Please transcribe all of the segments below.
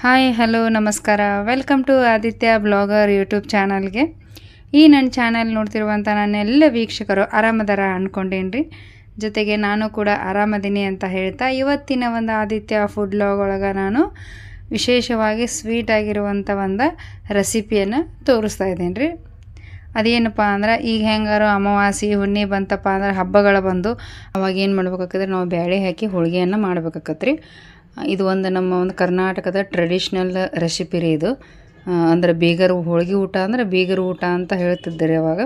Hi hello ನಮಸ್ಕಾರ. Welcome to Aditya blogger YouTube ಚಾನಲ್ಗೆ ಈ ನನ್ನ ಚಾನಲ್ ನೋಡ್ತಿರುವಂಥ ನನ್ನೆಲ್ಲ ವೀಕ್ಷಕರು ಆರಾಮದಾರ ಅಂದ್ಕೊಂಡೇನ್ರಿ ಜೊತೆಗೆ ನಾನು ಕೂಡ ಆರಾಮದೀನಿ ಅಂತ ಹೇಳ್ತಾ, ಇವತ್ತಿನ ಒಂದು ಆದಿತ್ಯ ಫುಡ್ ಬ್ಲಾಗ್ ಒಳಗೆ ನಾನು ವಿಶೇಷವಾಗಿ ಸ್ವೀಟ್ ಆಗಿರುವಂಥ ಒಂದು ರೆಸಿಪಿಯನ್ನು ತೋರಿಸ್ತಾ ಇದ್ದೀನಿ ರೀ ಅದೇನಪ್ಪ ಅಂದ್ರೆ, ಈಗ ಹೆಂಗಾರು ಅಮಾವಾಸಿ ಹುಣ್ಣಿ ಬಂತಪ್ಪ ಅಂದ್ರೆ ಹಬ್ಬಗಳು ಬಂದು ಅವಾಗ ಏನು ಮಾಡ್ಬೇಕಾಕತ್ರೆ? ನಾವು ಬೇಳೆ ಹಾಕಿ ಹೋಳಿಗೆಯನ್ನು ಮಾಡ್ಬೇಕಾಕತ್ರಿ. ಇದು ಒಂದು ನಮ್ಮ ಒಂದು ಕರ್ನಾಟಕದ ಟ್ರೆಡಿಷ್ನಲ್ ರೆಸಿಪಿ ರೀ ಇದು. ಅಂದರೆ ಬೀಗರು ಹೋಳಿಗೆ ಊಟ ಅಂದ್ರೆ ಬೀಗರು ಊಟ ಅಂತ ಹೇಳ್ತಿದ್ದಾರೆ ಅವಾಗ.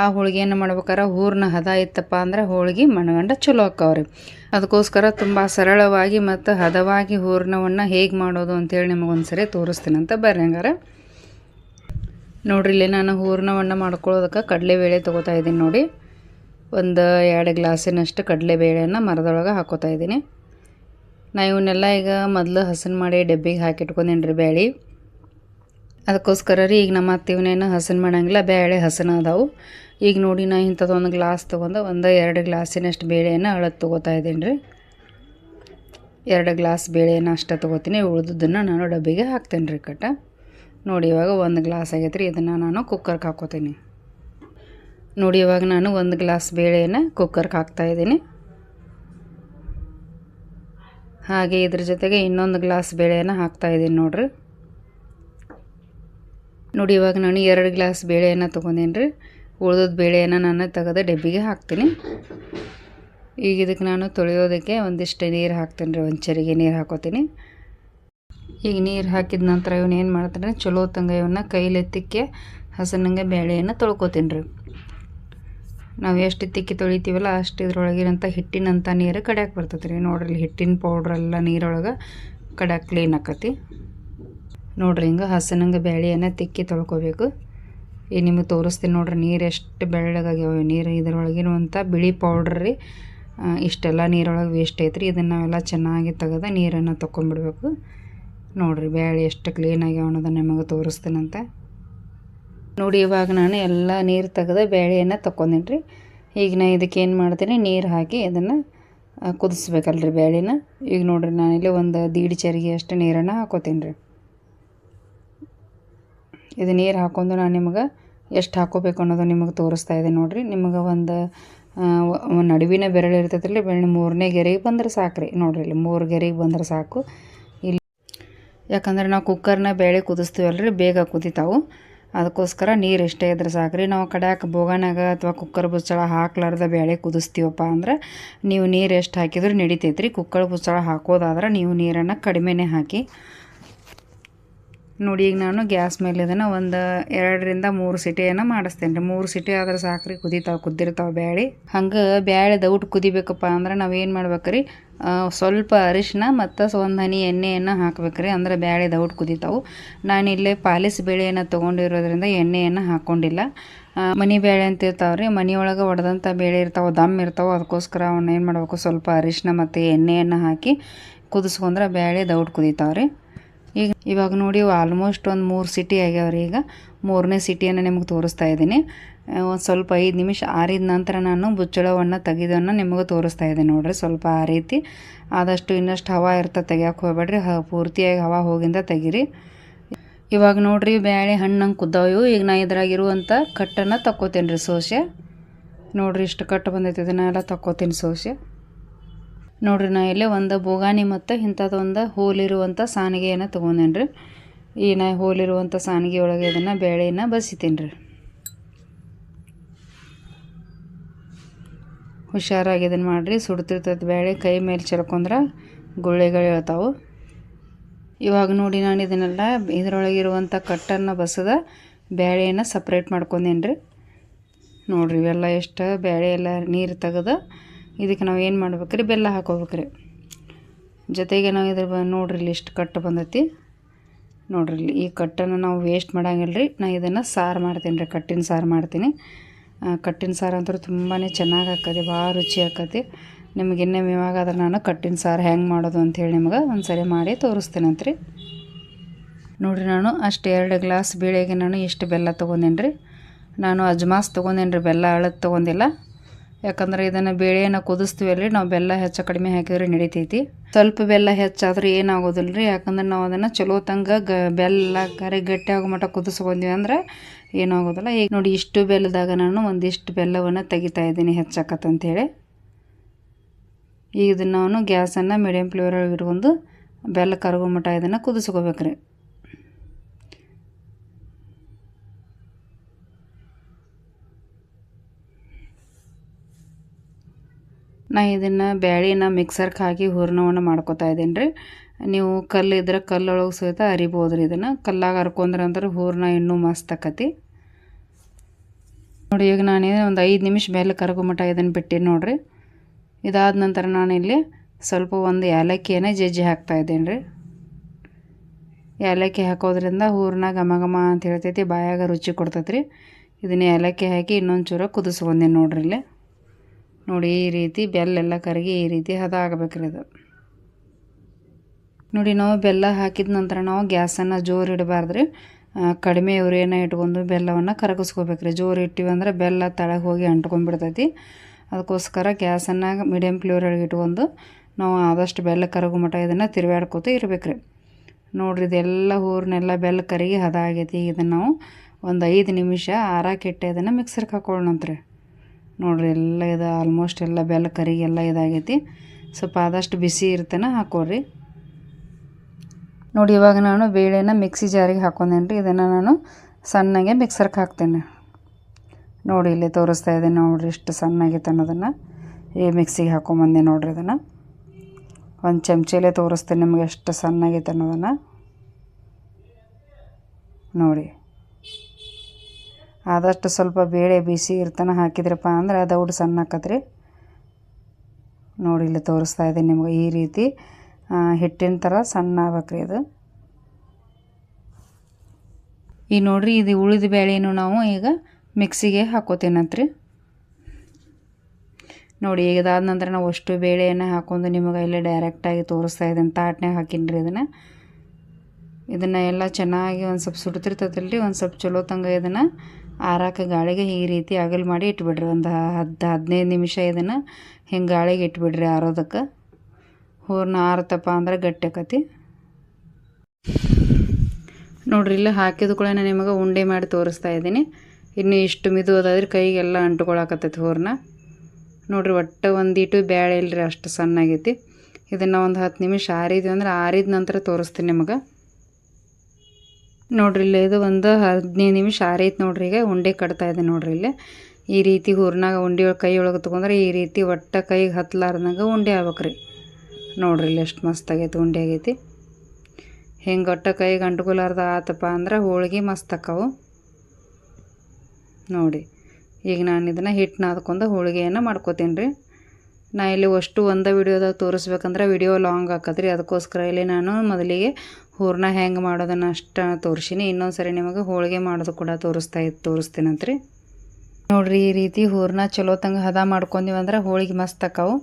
ಆ ಹೋಳಿಗೆಯನ್ನು ಮಾಡ್ಬೇಕಾರೆ? ಹೂರ್ನ ಹದ ಇತ್ತಪ್ಪ ಅಂದ್ರೆ ಹೋಳಿಗೆ ಮಣಗಂಡ ಚಲೋ ಅಕ್ಕವ್ರಿ ಅದಕ್ಕೋಸ್ಕರ ತುಂಬ ಸರಳವಾಗಿ ಮತ್ತು ಹದವಾಗಿ ಹೂರ್ಣವನ್ನು ಹೇಗೆ ಮಾಡೋದು ಅಂತೇಳಿ ನಿಮಗೊಂದು ಸರಿ ತೋರಿಸ್ತೀನಿ ಅಂತ ಬರ್ರಿ ಹಂಗಾರೆ. ನೋಡ್ರಿ, ಇಲ್ಲಿ ನಾನು ಹೂರ್ಣವನ್ನು ಮಾಡ್ಕೊಳ್ಳೋದಕ್ಕೆ ಕಡಲೆಬೇಳೆ ತೊಗೋತಾ ಇದ್ದೀನಿ ನೋಡಿ. ಒಂದು ಎರಡು ಗ್ಲಾಸಿನಷ್ಟು ಕಡಲೆಬೇಳೆಯನ್ನು ಮರದೊಳಗೆ ಹಾಕೋತಾ ಇದ್ದೀನಿ. ನಾ ಇವನ್ನೆಲ್ಲ ಈಗ ಮೊದಲು ಹಸನ್ ಮಾಡಿ ಡಬ್ಬಿಗೆ ಹಾಕಿಟ್ಕೊಂಡೇನಿ ರೀ ಬ್ಯಾಳಿ. ಅದಕ್ಕೋಸ್ಕರ ರೀ ಈಗ ನಮ್ಮ ಅತ್ತೆ ಇವನೇನು ಹಸನ್ ಮಾಡಂಗಿಲ್ಲ ಬೇಳೆ ಹಸನ ಅದಾವು. ಈಗ ನೋಡಿ ನಾ ಇಂಥದ್ದೊಂದು ಗ್ಲಾಸ್ ತೊಗೊಂಡು ಒಂದು ಎರಡು ಗ್ಲಾಸಿನಷ್ಟು ಬೇಳೆಯನ್ನು ಅಳದು ತೊಗೋತಾ ಇದ್ದೀನಿ ರೀ ಎರಡು ಗ್ಲಾಸ್ ಬೇಳೆಯನ್ನು ಅಷ್ಟೇ ತೊಗೋತೀನಿ, ಉಳಿದದ್ದನ್ನು ನಾನು ಡಬ್ಬಿಗೆ ಹಾಕ್ತೇನೆ ರೀ ಕಟ್ಟ. ನೋಡಿ ಇವಾಗ ಒಂದು ಗ್ಲಾಸ್ ಆಗೈತೆ ರೀ ಇದನ್ನು ನಾನು ಕುಕ್ಕರ್ಗೆ ಹಾಕೋತೀನಿ. ನೋಡಿ ಇವಾಗ ನಾನು ಒಂದು ಗ್ಲಾಸ್ ಬೇಳೆಯನ್ನು ಕುಕ್ಕರ್ಗೆ ಹಾಕ್ತಾಯಿದ್ದೀನಿ ಹಾಗೆ ಇದ್ರ ಜೊತೆಗೆ ಇನ್ನೊಂದು ಗ್ಲಾಸ್ ಬೇಳೆಯನ್ನು ಹಾಕ್ತಾಯಿದ್ದೀನಿ ನೋಡ್ರಿ. ನೋಡಿ, ಇವಾಗ ನಾನು ಎರಡು ಗ್ಲಾಸ್ ಬೇಳೆಯನ್ನು ತೊಗೊಂಡೇನಿ ರೀ? ಉಳಿದದ ಬೇಳೆಯನ್ನು ನಾನು ತೆಗೆದು ಡಬ್ಬಿಗೆ ಹಾಕ್ತೀನಿ. ಈಗ ಇದಕ್ಕೆ ನಾನು ತೊಳೆಯೋದಕ್ಕೆ ಒಂದಿಷ್ಟು ನೀರು ಹಾಕ್ತೀನಿ ರೀ, ಒಂದು ಚರಿಗೆ ನೀರು ಹಾಕೋತೀನಿ. ಈಗ ನೀರು ಹಾಕಿದ ನಂತರ ಇವನು ಏನು ಮಾಡ್ತಾನೆ, ಚಲೋ ತಂಗ ಇವನ್ನ ಕೈಲೆತ್ತಿಕ್ಕೆ ಹಸನಂಗೆ ಬೇಳೆಯನ್ನು ತೊಳ್ಕೊತೀನಿ ರೀ. ನಾವು ಎಷ್ಟು ತಿಕ್ಕಿ ತೊಳಿತೀವಲ್ಲ ಅಷ್ಟು ಇದ್ರೊಳಗಿರೋಂಥ ಹಿಟ್ಟಿನಂಥ ನೀರು ಕಡ್ಯಾಕೆ ಬರ್ತೈತೆ ರೀ ನೋಡ್ರಿ ಹಿಟ್ಟಿನ ಪೌಡ್ರೆಲ್ಲ ನೀರೊಳಗೆ ಕಡ್ಯಾಕೆ ಕ್ಲೀನ್ ಆಕತಿ. ನೋಡ್ರಿ ಹಿಂಗೆ ಹಸನಂಗೆ ಬೇಳೆಯನ್ನು ತಿಕ್ಕಿ ತೊಳ್ಕೊಬೇಕು. ಈ ನಿಮಗೆ ತೋರಿಸ್ತೀನಿ ನೋಡ್ರಿ ನೀರು ಎಷ್ಟು ಬೆಳ್ಳಗಾಗ್ಯಾವ. ನೀರು ಇದ್ರೊಳಗಿರುವಂಥ ಬಿಳಿ ಪೌಡ್ರ್ ರೀ ಇಷ್ಟೆಲ್ಲ ನೀರೊಳಗೆ ವೇಸ್ಟ್ ಐತ್ರಿ. ಇದನ್ನು ನಾವೆಲ್ಲ ಚೆನ್ನಾಗಿ ತೆಗೆದ ನೀರನ್ನು ತೊಕೊಂಬಿಡ್ಬೇಕು. ನೋಡ್ರಿ ಬೇಳೆ ಎಷ್ಟು ಕ್ಲೀನ್ ಅನ್ನೋದನ್ನು ಅನ್ನೋದನ್ನ ನಿಮಗೆ ತೋರಿಸ್ತೀನಂತೆ. ನೋಡಿ, ಇವಾಗ ನಾನು ಎಲ್ಲ ನೀರು ತೆಗೆದು ಬೇಳೆಯನ್ನು ತಗೊಂಡಿನಿ ರೀ ಈಗ ನಾನು ಇದಕ್ಕೆ ಏನು ಮಾಡ್ತೀನಿ, ನೀರು ಹಾಕಿ ಇದನ್ನು ಕುದಿಸ್ಬೇಕಲ್ರಿ ಬೇಳೆನ. ಈಗ ನೋಡಿರಿ ನಾನಿಲ್ಲಿ ಒಂದು ದೀಡ್ ಚರಿಗೆ ಅಷ್ಟು ನೀರನ್ನು ಹಾಕೋತೀನಿ ರೀ ಇದು ನೀರು ಹಾಕೊಂಡು ನಾನು ನಿಮಗೆ ಎಷ್ಟು ಹಾಕೋಬೇಕು ಅನ್ನೋದು ನಿಮಗೆ ತೋರಿಸ್ತಾ ಇದೆ ನೋಡಿರಿ. ನಿಮಗೆ ಒಂದ್ ನಡುವಿನ ಬೆರಳು ಇರ್ತೈತಿಲ್ಲ ಬೆರಳು ಮೂರನೇ ಗೆರೆಗೆ ಬಂದ್ರೆ ಸಾಕು ರೀ ನೋಡಿರಿ, ಇಲ್ಲಿ ಮೂರು ಗೆರೆಗೆ ಬಂದರೆ ಸಾಕು. ಇಲ್ಲಿ ಯಾಕಂದ್ರೆ ನಾವು ಕುಕ್ಕರ್ನ ಬೇಳೆ ಕುದಿಸ್ತೀವಲ್ರಿ, ಬೇಗ ಕುದಿತಾವು. ಅದಕ್ಕೋಸ್ಕರ ನೀರು ಎಷ್ಟೇ ಇದ್ರೆ ಸಾಕ್ರಿ. ನಾವು ಕಡ್ಯಾಕ ಬೋಗನಾಗ ಅಥವಾ ಕುಕ್ಕರ್ ಬುಚ್ಚಳ ಹಾಕ್ಲಾರ್ದ ಬೇಳೆ ಕುದಿಸ್ತೀವಪ್ಪ ಅಂದ್ರೆ ನೀವು ನೀರು ಎಷ್ಟು ಹಾಕಿದ್ರೂ ನಡಿತೈತ್ರಿ. ಕುಕ್ಕರ್ ಬುಚ್ಚಳ ಹಾಕೋದಾದ್ರೆ ನೀವು ನೀರನ್ನು ಕಡಿಮೆನೇ ಹಾಕಿ ನೋಡಿ, ಈಗ ನಾನು ಗ್ಯಾಸ್ ಮೇಲೆ ಇದನ್ನು ಒಂದು ಎರಡರಿಂದ ಮೂರು ಸಿಟಿಯನ್ನು ಮಾಡಿಸ್ತೇನೆ ರೀ. ಮೂರು ಸಿಟಿ ಆದ್ರೆ ಸಾಕ್ರಿ, ಕುದಿತಾವೆ, ಕುದ್ದಿರ್ತಾವೆ ಬ್ಯಾಳಿ. ಹಂಗೆ ಬ್ಯಾಳೆ ದೌಟ್ ಕುದಿಬೇಕಪ್ಪ ಅಂದ್ರೆ ನಾವು ಏನು ಮಾಡ್ಬೇಕ್ರಿ ಸ್ವಲ್ಪ ಅರಿಶಿನ ಮತ್ತು ಒಂದು ಹನಿ ಎಣ್ಣೆಯನ್ನು ಹಾಕ್ಬೇಕ್ರಿ ಅಂದ್ರೆ ಬ್ಯಾಳೆ ದೌಟ್ ಕುದಿತಾವು. ನಾನು ಇಲ್ಲೇ ಪಾಲಿಸ್ ಬೇಳೆಯನ್ನು ತೊಗೊಂಡಿರೋದ್ರಿಂದ ಎಣ್ಣೆಯನ್ನು ಹಾಕ್ಕೊಂಡಿಲ್ಲ ಮನಿ ಬೇಳೆ ಅಂತ ಇರ್ತಾವ್ರಿ ಮನೆಯೊಳಗೆ ಒಡೆದಂಥ ಬೇಳೆ ಇರ್ತಾವೆ, ದಮ್ ಇರ್ತಾವೆ. ಅದಕ್ಕೋಸ್ಕರ ಅವನ್ನ ಏನು ಮಾಡಬೇಕು? ಸ್ವಲ್ಪ ಅರಿಶಿನ ಮತ್ತು ಎಣ್ಣೆಯನ್ನು ಹಾಕಿ ಕುದಿಸ್ಕೊಂಡ್ರೆ ದೌಟ್ ಕುದಿತಾವ್ರಿ ಈಗ ಇವಾಗ ನೋಡಿ ಆಲ್ಮೋಸ್ಟ್ ಒಂದು ಮೂರು ಸಿಟಿ ಆಗ್ಯಾವ್ರಿ ಈಗ. ಮೂರನೇ ಸಿಟಿಯನ್ನು ನಿಮಗೆ ತೋರಿಸ್ತಾ ಇದ್ದೀನಿ. ಒಂದು ಸ್ವಲ್ಪ ಐದು ನಿಮಿಷ ಆರಿದ ನಂತರ ನಾನು ಬುಚ್ಚಳವನ್ನು ತೆಗೆದನ್ನು ನಿಮಗೆ ತೋರಿಸ್ತಾ ಇದ್ದೀನಿ ನೋಡಿರಿ ಸ್ವಲ್ಪ ಆ ರೀತಿ. ಆದಷ್ಟು ಇನ್ನಷ್ಟು ಹವಾ ಇರ್ತದೆ ತೆಗಿಯೋಕೆ ಹೋಗ್ಬೇಡ್ರಿ. ಹ, ಪೂರ್ತಿಯಾಗಿ ಹವಾ ಹೋಗಿಂದ ತೆಗೀರಿ. ಇವಾಗ ನೋಡ್ರಿ ಬ್ಯಾಳೆ ಹಣ್ಣಂಗೆ ಕುದ್ದಾವು ಈಗ ನಾ ಇದ್ರಾಗಿರುವಂಥ ಕಟ್ಟನ್ನು ತಕ್ಕೋತೀನಿ ರೀ ಸೋಸೆ ನೋಡಿರಿ ಇಷ್ಟು ಕಟ್ಟು ಬಂದೈತಿ, ಇದನ್ನೆಲ್ಲ ತಕ್ಕೋತೀನಿ ಸೋಸೆ ನೋಡ್ರಿ, ನಾ ಇಲ್ಲೇ ಒಂದು ಬೋಗಾನಿ ಮತ್ತು ಇಂಥದ್ದೊಂದು ಹೋಲಿರುವಂಥ ಸಾನಿಗೆಯನ್ನು ತೊಗೊಂಡೇನಿ ರೀ ಈ ನಾ ಹೋಲಿರುವಂಥ ಸಾನಿಗೆ ಒಳಗೆ ಇದನ್ನು ಬೇಳೆಯನ್ನು ಬಸಿತೀನಿ ರೀ ಹುಷಾರಾಗಿ ಇದನ್ನು ಮಾಡಿರಿ ಸುಡ್ತಿರ್ತೈತೆ ಬೇಳೆ, ಕೈ ಮೇಲೆ ಚೆಲ್ಕೊಂಡ್ರೆ ಗುಳ್ಳೆಗಳು ಹೇಳ್ತಾವೆ. ಇವಾಗ ನೋಡಿ ನಾನು ಇದನ್ನೆಲ್ಲ ಇದರೊಳಗಿರುವಂಥ ಕಟ್ಟನ್ನು ಬಸದ ಬೇಳೆಯನ್ನು ಸಪ್ರೇಟ್ ಮಾಡ್ಕೊಂಡೇನೆ ರೀ ನೋಡಿರಿ ಇವೆಲ್ಲ ಎಷ್ಟು ಬೇಳೆ ಎಲ್ಲ ನೀರು ತೆಗೆದು ಇದಕ್ಕೆ ನಾವು ಏನು ಮಾಡ್ಬೇಕ್ರಿ? ಬೆಲ್ಲ ಹಾಕೋಬೇಕ್ರಿ. ಜೊತೆಗೆ ನಾವು ಇದ್ರ ನೋಡ್ರಿ ಇಲ್ಲಿ ಇಷ್ಟು ಕಟ್ಟು ಬಂದೈತಿ. ನೋಡ್ರಿ ಈ ಕಟ್ಟನ್ನು ನಾವು ವೇಸ್ಟ್ ಮಾಡಂಗಿಲ್ಲ ರೀ ನಾ ಇದನ್ನು ಸಾರು ಮಾಡ್ತೀನಿ ರೀ ಕಟ್ಟಿನ ಸಾರು ಮಾಡ್ತೀನಿ. ಕಟ್ಟಿನ ಸಾರು ಅಂತೂ ತುಂಬಾ ಚೆನ್ನಾಗಿ ಹಾಕತಿ ಭಾಳ ರುಚಿ ಆಕತಿ. ನಿಮ್ಗೆ ಇನ್ನೇ ಇವಾಗಾದ್ರೆ ನಾನು ಕಟ್ಟಿನ ಸಾರು ಹೆಂಗೆ ಮಾಡೋದು ಅಂಥೇಳಿ ನಿಮ್ಗೆ ಒಂದು ಸರಿ ಮಾಡಿ ತೋರಿಸ್ತೀನಂತ್ರಿ. ನೋಡಿರಿ ನಾನು ಅಷ್ಟು ಎರಡು ಗ್ಲಾಸ್ ಬೇಳೆಗೆ ನಾನು ಇಷ್ಟು ಬೆಲ್ಲ ತೊಗೊಂಡೇನಿ ರೀ ನಾನು ಅಜ್ಮಾಸ್ ತೊಗೊಂಡೇನಿ ರೀ ಬೆಲ್ಲ ಅಳದು ತೊಗೊಂಡಿಲ್ಲ. ಯಾಕಂದ್ರೆ ಇದನ್ನು ಬೇಳೆಯನ್ನು ಕುದಿಸ್ತೀವಿ ಅಲ್ರಿ, ನಾವು ಬೆಲ್ಲ ಹೆಚ್ಚು ಕಡಿಮೆ ಹಾಕಿದ್ರೆ ನಡಿತೈತಿ. ಸ್ವಲ್ಪ ಬೆಲ್ಲ ಹೆಚ್ಚಾದ್ರೆ ಏನಾಗೋದಿಲ್ಲ ರೀ ಯಾಕಂದ್ರೆ ನಾವು ಅದನ್ನು ಚಲೋ ತಂಗ ಗ, ಬೆಲ್ಲ ಕರೆ ಗಟ್ಟಿ ಆಗೋ ಮಟ್ಟ ಕುದಿಸ್ಕೊಂಡ್ವಿ ಅಂದ್ರೆ ಏನಾಗೋದಿಲ್ಲ. ಈಗ ನೋಡಿ ಇಷ್ಟು ಬೆಲ್ಲದಾಗ ನಾನು ಒಂದಿಷ್ಟು ಬೆಲ್ಲವನ್ನು ತೆಗಿತಾ ಇದ್ದೀನಿ ಹೆಚ್ಚಾಕತ್ತಂತೇಳಿ. ಈಗ ಇದನ್ನು ನಾನು ಗ್ಯಾಸನ್ನು ಮೀಡಿಯಮ್ ಫ್ಲೇವರ್ ಇಟ್ಕೊಂಡು ಬೆಲ್ಲ ಕರಗೋ ಮಟ್ಟ ಇದನ್ನು ಕುದಿಸ್ಕೋಬೇಕ್ರಿ. ನಾ ಇದನ್ನು ಬ್ಯಾಳಿನ ಮಿಕ್ಸರ್ಗೆ ಹಾಕಿ ಹೂರ್ಣವನ್ನು ಮಾಡ್ಕೊತಾ ಇದ್ದೀನಿ ರೀ. ನೀವು ಕಲ್ಲು ಇದ್ರೆ ಕಲ್ಲೊಳಗೆ ಸಹಿತ ಅರಿಬೋದು ರೀ ಇದನ್ನು. ಕಲ್ಲಾಗ ಹರ್ಕೊಂಡ್ರೆ ಅಂದ್ರೆ ಹೂರ್ಣ ಇನ್ನೂ ಮಸ್ತ್ ಆಕತಿ. ನೋಡಿ, ಈಗ ನಾನು ಒಂದು ಐದು ನಿಮಿಷ ಮೇಲೆ ಕರಗೋ ಮಟ್ಟ ಇದನ್ನು ಬಿಟ್ಟಿನಿ ನೋಡಿರಿ. ಇದಾದ ನಂತರ ನಾನಿಲ್ಲಿ ಸ್ವಲ್ಪ ಒಂದು ಏಲಕ್ಕಿಯನ್ನೇ ಜಜ್ಜಿ ಹಾಕ್ತಾ ಇದ್ದೀನಿ ರೀ. ಏಲಕ್ಕಿ ಹಾಕೋದ್ರಿಂದ ಹೂರ್ಣ ಘಮ ಘಮ ಅಂತ ಹೇಳ್ತೈತಿ, ಬಾಯಾಗ ರುಚಿ ಕೊಡ್ತೈತಿ ರೀ ಇದನ್ನ ಏಲಕ್ಕಿ ಹಾಕಿ ಇನ್ನೊಂದು ಚೂರ ಕುದಿಸ್ಕೊಂಡೇನಿ ನೋಡಿರಿ ಇಲ್ಲಿ. ನೋಡಿ ಈ ರೀತಿ ಬೆಲ್ಲೆಲ್ಲ ಕರಗಿ ಈ ರೀತಿ ಹದ ಆಗಬೇಕ್ರಿ ಇದು ನೋಡಿ ನಾವು ಬೆಲ್ಲ ಹಾಕಿದ ನಂತರ ನಾವು ಗ್ಯಾಸನ್ನು ಜೋರು ಇಡಬಾರ್ದ್ರಿ. ಕಡಿಮೆ ಉರಿಯನ್ನು ಇಟ್ಕೊಂಡು ಬೆಲ್ಲವನ್ನು ಕರಗಿಸ್ಕೋಬೇಕ್ರಿ. ಜೋರು ಇಟ್ಟಿವಿ ಅಂದ್ರೆ ಬೆಲ್ಲ ತಳಗೆ ಹೋಗಿ ಅಂಟ್ಕೊಂಡ್ಬಿಡ್ತೈತಿ. ಅದಕ್ಕೋಸ್ಕರ ಗ್ಯಾಸನ್ನು ಮೀಡಿಯಮ್ ಫ್ಲೇವರಿಗೆ ಇಟ್ಕೊಂಡು ನಾವು ಆದಷ್ಟು ಬೆಲ್ಲ ಕರಗೋ ಮಟ್ಟ ಇದನ್ನು ತಿರುಗಾಡ್ಕೋತ ಇರ್ಬೇಕ್ರಿ. ನೋಡ್ರಿ ಇದೆಲ್ಲ ಹೂರ್ನೆಲ್ಲ ಬೆಲ್ಲ ಕರಗಿ ಹದ ಆಗೈತಿ ಇದನ್ನು ನಾವು ಒಂದು ಐದು ನಿಮಿಷ ಆರಾಕಿಟ್ಟೆ ಅದನ್ನು ಮಿಕ್ಸರ್ಗೆ ಹಾಕೊಳ್ಳೋಣಂತ್ರಿ. ನೋಡ್ರಿ ಎಲ್ಲ ಇದು ಆಲ್ಮೋಸ್ಟ್ ಎಲ್ಲ ಬೆಲ್ಲ ಕರಿಗೆ ಎಲ್ಲ ಇದಾಗೈತಿ. ಸ್ವಲ್ಪ ಆದಷ್ಟು ಬಿಸಿ ಇರ್ತನ ಹಾಕೋರಿ ನೋಡಿ ಇವಾಗ ನಾನು ಬೇಳೆನ ಮಿಕ್ಸಿ ಜಾರಿಗೆ ಹಾಕೊಂಡೇನೆ ರೀ ಇದನ್ನು ನಾನು ಸಣ್ಣಗೆ ಮಿಕ್ಸರ್ಗೆ ಹಾಕ್ತೇನೆ. ನೋಡಿ ಇಲ್ಲಿ ತೋರಿಸ್ತಾ ಇದ್ದೀನಿ ನೋಡಿರಿ ಇಷ್ಟು ಸಣ್ಣಾಗಿತ್ತು ಅನ್ನೋದನ್ನು. ಈ ಮಿಕ್ಸಿಗೆ ಹಾಕೊಂಬಂದೆ ನೋಡಿರಿ ಇದನ್ನು. ಒಂದು ಚಮಚೇಲೆ ತೋರಿಸ್ತೇನೆ ನಿಮ್ಗೆ ಎಷ್ಟು ಸಣ್ಣಾಗಿತ್ತು ಅನ್ನೋದನ್ನು. ನೋಡಿ. ಆದಷ್ಟು ಸ್ವಲ್ಪ ಬೇಳೆ ಬಿಸಿ ಇರ್ತನ ಹಾಕಿದ್ರಪ್ಪ ಅಂದ್ರೆ ಅದು ಸಣ್ಣ ಆಕತ್ರಿ. ನೋಡಿ ಇಲ್ಲಿ ತೋರಿಸ್ತಾ ಇದ್ದೀನಿ ನಿಮ್ಗೆ ಈ ರೀತಿ ಹಿಟ್ಟಿನ ಥರ ಸಣ್ಣ ಆಗ್ಬೇಕ್ರಿ ಇದು ಈ ನೋಡ್ರಿ ಇದು ಉಳಿದ ಬೇಳೆನೂ ನಾವು ಈಗ ಮಿಕ್ಸಿಗೆ ಹಾಕೋತೀನಂತ್ರಿ. ನೋಡಿ ಈಗ ಇದಾದ ನಂತರ ನಾವು ಅಷ್ಟು ಬೇಳೆಯನ್ನು ಹಾಕೊಂಡು ನಿಮಗೆ ಇಲ್ಲೇ ಡೈರೆಕ್ಟಾಗಿ ತೋರಿಸ್ತಾ ಇದ್ದೀನಿ ತಾಟ್ನಾಗ ಹಾಕಿನ್ರಿ ಇದನ್ನು. ಇದನ್ನು ಎಲ್ಲ ಚೆನ್ನಾಗಿ ಒಂದು ಸ್ವಲ್ಪ ಸುಡ್ತಿರ್ತೈತಲ್ರಿ ಒಂದು ಸ್ವಲ್ಪ ಚಲೋ ತಂಗ ಇದನ್ನು. ಆರಾಕ ಗಾಳಿಗೆ ಈ ರೀತಿ ಅಗಲ್ ಮಾಡಿ ಇಟ್ಬಿಡ್ರಿ. ಒಂದು ಹತ್ತು ಹದಿನೈದು ನಿಮಿಷ ಇದನ್ನು ಹಿಂಗೆ ಗಾಳಿಗೆ ಇಟ್ಬಿಡ್ರಿ ಆರೋದಕ್ಕೆ. ಹೂರ್ನ ಆರತಪ್ಪ ಅಂದ್ರೆ ಗಟ್ಟಿ ಆಕತಿ. ನೋಡ್ರಿ, ಇಲ್ಲಿ ಹಾಕಿದ ಕೂಡ ನಿಮಗೆ ಉಂಡೆ ಮಾಡಿ ತೋರಿಸ್ತಾ ಇದ್ದೀನಿ. ಇನ್ನು ಇಷ್ಟು ಮಿದು ಅದಾದ್ರೆ ಕೈಗೆಲ್ಲ ಅಂಟ್ಕೊಳಕತ್ತೈತಿ ಹೂರ್ನ ನೋಡ್ರಿ, ಒಟ್ಟು ಒಂದಿಟ್ಟು ಬ್ಯಾಳೆ ಇಲ್ರಿ, ಅಷ್ಟು ಸಣ್ಣಾಗೈತಿ. ಇದನ್ನು ಒಂದು ಹತ್ತು ನಿಮಿಷ ಆರಿದ್ವಿ ಅಂದ್ರೆ ಆರಿದ ನಂತರ ತೋರಿಸ್ತೀನಿ ನಿಮಗೆ. ನೋಡ್ರಿ ಇಲ್ಲಿ ಇದು ಒಂದು ಹದಿನೈದು ನಿಮಿಷ ಆರೈತೆ ನೋಡ್ರಿ ಈಗ ಉಂಡೆ ಕಟ್ತಾ ಇದೆ ನೋಡ್ರಿ ಇಲ್ಲಿ. ಈ ರೀತಿ ಹೂರ್ನಾಗ ಉಂಡೆ ಕೈ ಒಳಗೆ ತೊಗೊಂಡ್ರೆ ಈ ರೀತಿ ಒಟ್ಟ ಕೈಗೆ ಹತ್ತಲಾರ್ದಂಗೆ ಉಂಡೆ ಆಗ್ಬೇಕ್ರಿ. ನೋಡ್ರಿ ಇಲ್ಲಿ ಎಷ್ಟು ಮಸ್ತ್ ಆಗೈತೆ ಉಂಡೆ ಆಗೈತಿ. ಹಿಂಗೆ ಒಟ್ಟ ಕೈಗೆ ಅಂಟ್ಕೊಲಾರ್ದ ಆತಪ್ಪ ಅಂದ್ರೆ ಹೋಳಿಗೆ ಮಸ್ತ್ ಅಕ್ಕವು. ನೋಡಿ, ಈಗ ನಾನು ಇದನ್ನು ಹಿಟ್ಟು ನಾದ್ಕೊಂಡು ಹೋಳಿಗೆಯನ್ನು ಮಾಡ್ಕೋತೀನಿ ರೀ. ನಾ ಇಲ್ಲಿ ಅಷ್ಟು ಒಂದು ವಿಡಿಯೋದಾಗ ತೋರಿಸ್ಬೇಕಂದ್ರೆ ವಿಡಿಯೋ ಲಾಂಗ್ ಆಕತ್ರಿ. ಅದಕ್ಕೋಸ್ಕರ ಇಲ್ಲಿ ನಾನು ಮೊದಲಿಗೆ ಹೂರ್ಣ ಹೆಂಗೆ ಮಾಡೋದನ್ನು ಅಷ್ಟು ತೋರಿಸಿನಿ. ಇನ್ನೊಂದು ಸರಿ ನಿಮಗೆ ಹೋಳಿಗೆ ಮಾಡೋದು ಕೂಡ ತೋರಿಸ್ತಾ ಇತ್ತು ತೋರಿಸ್ತೀನಂತ್ರಿ. ನೋಡ್ರಿ, ಈ ರೀತಿ ಹೂರ್ಣ ಚಲೋ ತಂಗ ಹದ ಮಾಡ್ಕೊಂಡೀವಿ ಅಂದ್ರೆ ಹೋಳಿಗೆ ಮಸ್ತ್ ಅಕ್ಕವು.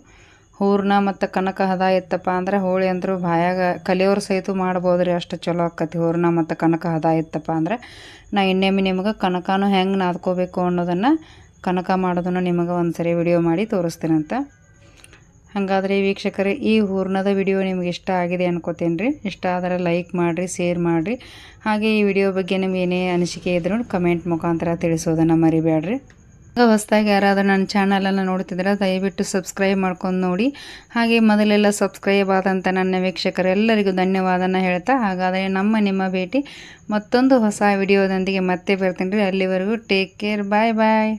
ಹೂರ್ಣ ಮತ್ತು ಕನಕ ಹದ ಇತ್ತಪ್ಪ ಅಂದ್ರೆ ಹೋಳಿ ಅಂದರೂ ಬಾಯಾಗ ಕಲಿಯೋರು ಸಹಿತ ಮಾಡ್ಬೋದು ರೀ ಅಷ್ಟು ಚಲೋ ಆಕತಿ ಹೂರ್ಣ ಮತ್ತು ಕನಕ ಹದ ಇತ್ತಪ್ಪ ಅಂದ್ರೆ. ನಾ ಇನ್ನೇಮಿ ನಿಮಗೆ ಕನಕನೂ ಹೆಂಗೆ ನಾದ್ಕೋಬೇಕು ಅನ್ನೋದನ್ನು ಕನಕ ಮಾಡೋದನ್ನು ನಿಮಗೆ ಒಂದು ಸರಿ ವಿಡಿಯೋ ಮಾಡಿ ತೋರಿಸ್ತೀನಂತ. ಹಾಗಾದರೆ ವೀಕ್ಷಕರೇ, ಈ ಹೂರ್ಣದ ವಿಡಿಯೋ ನಿಮ್ಗೆ ಇಷ್ಟ ಆಗಿದೆ ಅನ್ಕೋತೀನಿ ರೀ ಇಷ್ಟ ಆದರೆ ಲೈಕ್ ಮಾಡಿರಿ, ಶೇರ್ ಮಾಡಿರಿ. ಹಾಗೆ ಈ ವಿಡಿಯೋ ಬಗ್ಗೆ ನಿಮ್ಗೆ ಏನೇ ಅನಿಸಿಕೆ ಇದ್ರೂ ಕಮೆಂಟ್ ಮುಖಾಂತರ ತಿಳಿಸೋದನ್ನು ಮರಿಬೇಡ್ರಿ ಹೊಸದಾಗಿ ಯಾರಾದರೂ ನನ್ನ ಚಾನಲನ್ನು ನೋಡ್ತಿದ್ರೆ ದಯವಿಟ್ಟು ಸಬ್ಸ್ಕ್ರೈಬ್ ಮಾಡ್ಕೊಂಡು ನೋಡಿ. ಹಾಗೆ ಮೊದಲೆಲ್ಲ ಸಬ್ಸ್ಕ್ರೈಬ್ ಆದಂಥ ನನ್ನ ವೀಕ್ಷಕರೆಲ್ಲರಿಗೂ ಧನ್ಯವಾದನ ಹೇಳ್ತಾ, ಹಾಗಾದರೆ ನಮ್ಮ ನಿಮ್ಮ ಭೇಟಿ ಮತ್ತೊಂದು ಹೊಸ ವಿಡಿಯೋದೊಂದಿಗೆ ಮತ್ತೆ ಬರ್ತೀನಿ ರೀ. ಅಲ್ಲಿವರೆಗೂ ಟೇಕ್ ಕೇರ್ ಬಾಯ್ ಬಾಯ್